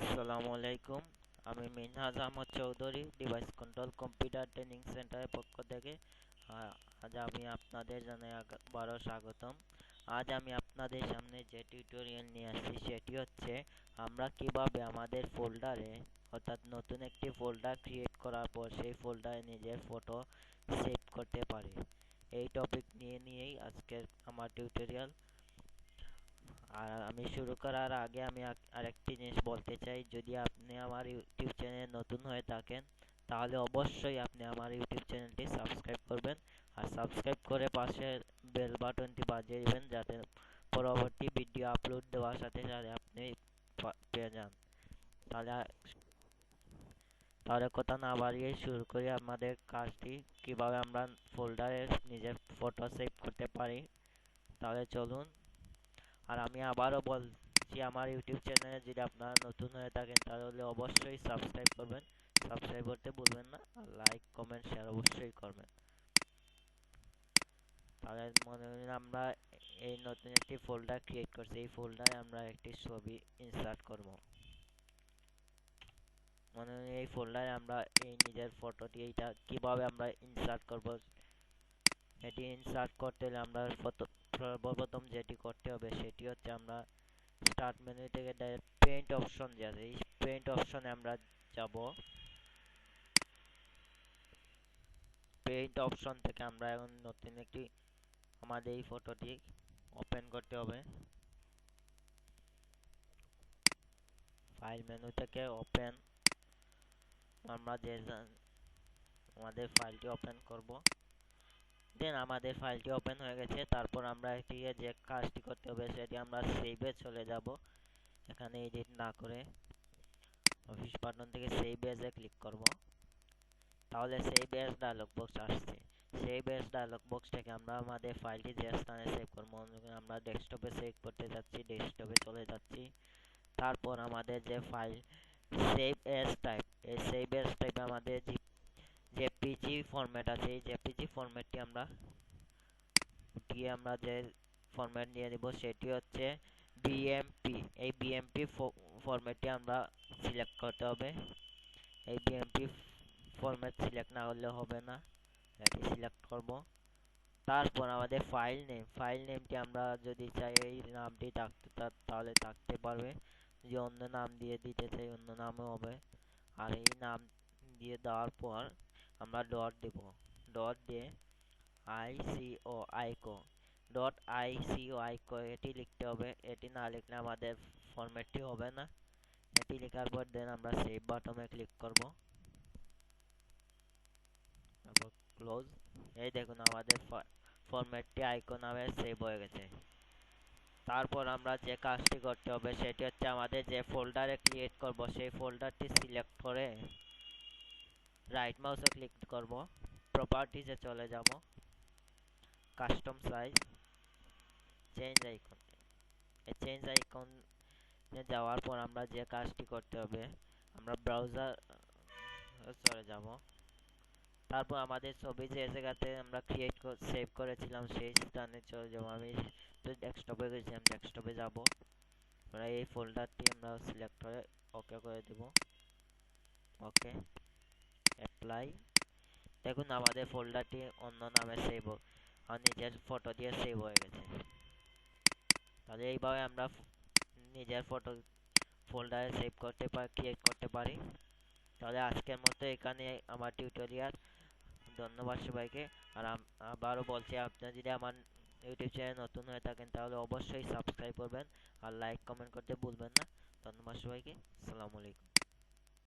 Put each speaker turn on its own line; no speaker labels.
আসসালামু আলাইকুম। আমি Minhaj Ahmed Chowdhury, device control computer training সেন্টারের পক্ষ থেকে। আজ আমি আপনাদের জানাই আবারও স্বাগতম। আজ আমি আপনাদের সামনে যে টিউটোরিয়াল নিয়ে আসছি, সেটি হচ্ছে আমরা কীভাবে আমাদের ফোল্ডারে অর্থাৎ নতুন একটি ফোল্ডার ক্রিয়েট করার পর সেই ফোল্ডারে নিজের ফটো সেভ করতে পারি। এই টপিক নিয়ে নিয়েই আজকের আমার টিউটোরিয়াল আর আমি শুরু করার আগে আমি আরেকটি জিনিস বলতে চাই, যদি আপনি আমার ইউটিউব চ্যানেল নতুন হয়ে থাকেন, তাহলে অবশ্যই আপনি আমার ইউটিউব চ্যানেলটি সাবস্ক্রাইব করবেন। আর সাবস্ক্রাইব করে পাশে বেল বাটনটি বাজিয়ে দেবেন, যাতে পরবর্তী ভিডিও আপলোড দেওয়ার সাথে সাথে আপনি পেয়ে যান। তাহলে তাহলে কথা না বাড়িয়ে শুরু করি আমাদের কাজটি। কীভাবে আমরা ফোল্ডারে নিজের ফটো সেভ করতে পারি? তাহলে চলুন। আর আমি আবারও বলছি আমার ইউটিউব চ্যানেলে যদি আপনারা নতুন হয়ে থাকেন, তাহলে অবশ্যই সাবস্ক্রাইব করবেন। সাবস্ক্রাইব করতে ভুলবেন না, আর লাইক কমেন্ট শেয়ার অবশ্যই করবেন। তাহলে মনে করেন আমরা এই নতুন একটি ফোল্ডার ক্রিয়েট করছি। এই ফোল্ডারে আমরা একটি ছবি ইনসার্ট করব। মনে করেন এই ফোল্ডারে আমরা এই নিজের ফটোটি এইটা কীভাবে আমরা ইনসার্ট করব? এটি ইনসার্ট করতে হলে আমরা ফটো সর্বপ্রথম যেটি করতে হবে, সেটি হচ্ছে আমরা স্টার্ট মেনু থেকে পেইন্ট অপশন যে এই পেইন্ট অপশনে আমরা যাব। পেইন্ট অপশন থেকে আমরা এখন নতুন একটি আমাদের এই ফটোটি ওপেন করতে হবে। ফাইল মেনু থেকে ওপেন আমরা যে আমাদের ফাইলটি ওপেন করব। দেন আমাদের ফাইলটি ওপেন হয়ে গেছে, তারপর আমরা এটিকে যে কাজটি করতে হবে সেটি আমরা সেভে চলে যাব। এখানে এডিট না করে অফিস বাটন থেকে সেভ এজে ক্লিক করব। তাহলে সেভ এজ ডায়লগ বক্স আসছে। সেভ এজ ডায়লগ থেকে আমরা আমাদের ফাইলটি যে স্থানে সেভ করব আমরা ডেস্কটপে সেভ করতে যাচ্ছি ডেস্কটপে চলে যাচ্ছি। তারপর আমাদের যে ফাইল সেভ এজ টাইপ এই সেভ এজ টাইপ আমাদের জেপিজি ফরম্যাট আছে, এই জেপিজি ফরম্যাটটি আমরা দিয়ে আমরা যে ফরম্যাট নিয়ে নিব সেটি হচ্ছে বিএমপি এই বিএমপি ফরম্যাটটি আমরা সিলেক্ট করতে হবে। এই বিএমপি ফরম্যাট সিলেক্ট না হলে হবে না। এটি সিলেক্ট করব। তারপর আমাদের ফাইল নেম ফাইল নেমটি আমরা যদি চাই এই নামটি থাকতে তাহলে থাকতে পারবে। যদি অন্য নাম দিয়ে দিতে চাই অন্য নামও হবে। আর এই নাম দিয়ে দেওয়ার পর আমরা ডট দেব। ডট দিয়ে I C O ico dot I C O ico এটি লিখতে হবে। এটি না লিখলে আমাদের ফরম্যাটটি হবে না। এটি লেখার পর দেন আমরা সেভ বাটনে ক্লিক করব। তারপর ক্লোজ এই দেখুন আমাদের ফরম্যাটটি আইকো নামে সেভ হয়ে গেছে। তারপর আমরা যে কাজটি করতে হবে সেটি হচ্ছে আমাদের যে ফোল্ডারে ক্রিয়েট করব, সেই ফোল্ডারটি সিলেক্ট করে রাইট মাউসে ক্লিক করব। প্রপার্টিজে চলে যাব। কাস্টম সাইজ চেঞ্জ আইকন এই চেঞ্জ আইকনে যাওয়ার পর আমরা যে কাজটি করতে হবে, আমরা ব্রাউজার চলে যাব। তারপর আমাদের ছবি যে জায়গাতে আমরা ক্রিয়েট সেভ করেছিলাম, সেই স্থানে চলে যাব আমি। তো ডেস্কটপে গেছি, আমি ডেস্কটপে যাব। আমরা এই ফোল্ডারটি আমরা সিলেক্ট করে ওকে করে দেব। ওকে অ্যাপ্লাই দেখুন আমাদের ফোল্ডারটি অন্য নামে সেভ আর নিজের ফটো দিয়ে সেভ হয়ে গেছে। তাহলে এইভাবে আমরা নিজের ফটো ফোল্ডারে সেভ করতে পারি ক্রিয়েট করতে পারি। তাহলে আজকের মতো এখানে আমার টিউটোরিয়াল ধন্যবাদ সবাইকে। আর আবারও বলছি, আপনারা যদি আমার ইউটিউব চ্যানেল নতুন হয়ে থাকেন, তাহলে অবশ্যই সাবস্ক্রাইব করবেন। আর লাইক কমেন্ট করতে ভুলবেন না। ধন্যবাদ সবাইকে। আসসালামু আলাইকুম